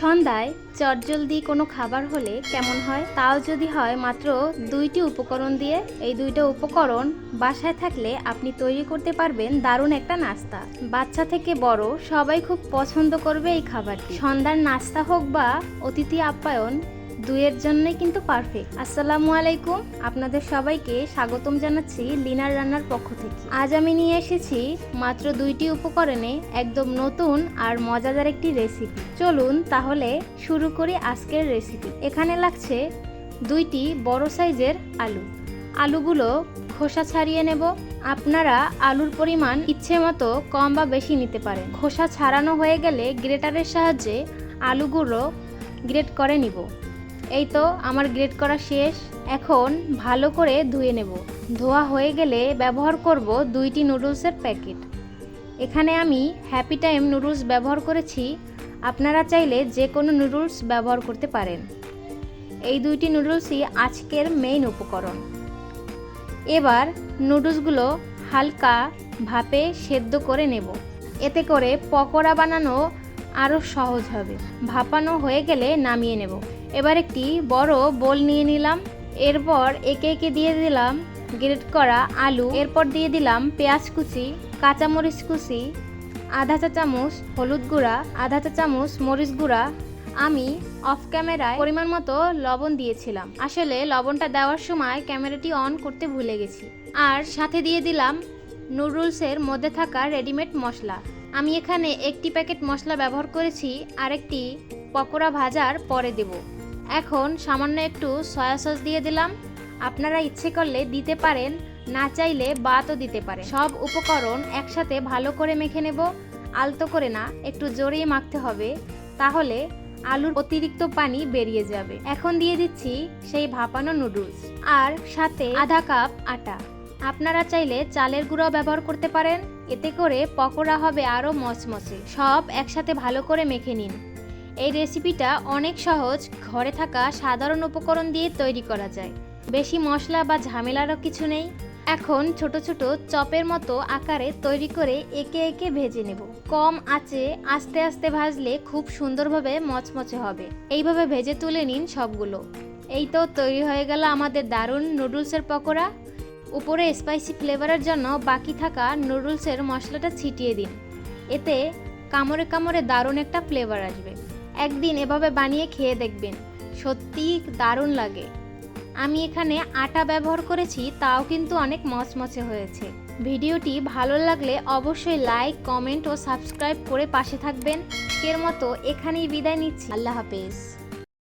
সন্ধ্যায় চটজলদি কোনো খাবার হলে কেমন হয়? তাও যদি হয়, মাত্র দুইটি উপকরণ দিয়ে। এই দুইটা উপকরণ বাসায় থাকলে আপনি তৈরি করতে পারবেন দারুণ একটা নাস্তা। বাচ্চা থেকে বড় সবাই খুব পছন্দ করবে এই খাবারটি। সন্ধ্যার নাস্তা হোক বা অতিথি আপ্যায়ন দুইয়ের জন্যই কিন্তু পারফেক্ট আসসালামু আলাইকুম। আপনাদের সবাইকে স্বাগতম জানাচ্ছি লিনার রান্নার পক্ষ থেকে। আজ আমি নিয়ে এসেছি মাত্র দুইটি উপকরণে একদম নতুন আর মজাদার একটি রেসিপি চলুন তাহলে শুরু করি আজকের রেসিপি এখানে লাগছে দুইটি বড় সাইজের আলু। আলুগুলো খোসা ছাড়িয়ে নেব। আপনারা আলুর পরিমাণ ইচ্ছে মতো কম বা বেশি নিতে পারেন। খোসা ছাড়ানো হয়ে গেলে গ্রেটারের সাহায্যে আলুগুলো গ্রেট করে নিব। এই তো আমার গ্রেড করা শেষ। এখন ভালো করে ধুয়ে নেব। ধোয়া হয়ে গেলে ব্যবহার করব দুইটি নুডলসের প্যাকেট। এখানে আমি হ্যাপি টাইম নুডলস ব্যবহার করেছি। আপনারা চাইলে যে কোনো নুডলস ব্যবহার করতে পারেন। এই দুইটি নুডলসই আজকের মেইন উপকরণ। এবার নুডলসগুলো হালকা ভাপে সেদ্ধ করে নেব। এতে করে পকোড়া বানানো আরও সহজ হবে। ভাপানো হয়ে গেলে নামিয়ে নেব। এবার একটি বড় বোল নিয়ে নিলাম। এরপর একে একে দিয়ে দিলাম গ্রেট করা আলু। এরপর দিয়ে দিলাম পেঁয়াজ কুচি, কাঁচামরিচ কুচি, আধা চা চামচ হলুদ গুঁড়া, আধা চা চামচ মরিচ গুঁড়া। আমি অফ ক্যামেরায় পরিমাণ মতো লবণ দিয়েছিলাম। আসলে লবণটা দেওয়ার সময় ক্যামেরাটি অন করতে ভুলে গেছি। আর সাথে দিয়ে দিলাম নুডলসের মধ্যে থাকা রেডিমেড মশলা। আমি এখানে একটি প্যাকেট মশলা ব্যবহার করেছি, আরেকটি পকোড়া ভাজার পরে দেব। এখন সামান্য একটু সয়া সস দিয়ে দিলাম। আপনারা ইচ্ছে করলে দিতে পারেন, না চাইলে বাতও দিতে পারেন। সব উপকরণ একসাথে ভালো করে মেখে নেব। আলতো করে না, একটু জোরেই মাখতে হবে, তাহলে আলুর অতিরিক্ত পানি বেরিয়ে যাবে। এখন দিয়ে দিচ্ছি সেই ভাপানো নুডলস। আর সাথে আধা কাপ আটা। আপনারা চাইলে চালের গুঁড়াও ব্যবহার করতে পারেন। এতে করে পকোড়া হবে আরও মচমচে। সব একসাথে ভালো করে মেখে নিন। এই রেসিপিটা অনেক সহজ, ঘরে থাকা সাধারণ উপকরণ দিয়ে তৈরি করা যায়। বেশি মশলা বা ঝামেলারও কিছু নেই। এখন ছোট ছোট চপের মতো আকারে তৈরি করে একে একে ভেজে নেব। কম আঁচে আস্তে আস্তে ভাজলে খুব সুন্দরভাবে মচমচে হবে। এইভাবে ভেজে তুলে নিন সবগুলো। এই তো তৈরি হয়ে গেল আমাদের দারুণ নুডলসের পকোড়া। উপরে স্পাইসি ফ্লেভারের জন্য বাকি থাকা নুডলসের মশলাটা ছিটিয়ে দিন। এতে কামড়ে কামড়ে দারুণ একটা ফ্লেভার আসবে। একদিন এভাবে বানিয়ে খেয়ে দেখবেন সত্যিই দারুণ লাগে। আমি এখানে আটা ব্যবহার করেছি, তাও কিন্তু অনেক মচমচে হয়েছে। ভিডিওটি ভালো লাগলে অবশ্যই লাইক কমেন্ট ও সাবস্ক্রাইব করে পাশে থাকবেন। এর মতো এখানেই বিদায় নিচ্ছি। আল্লাহ হাফেজ।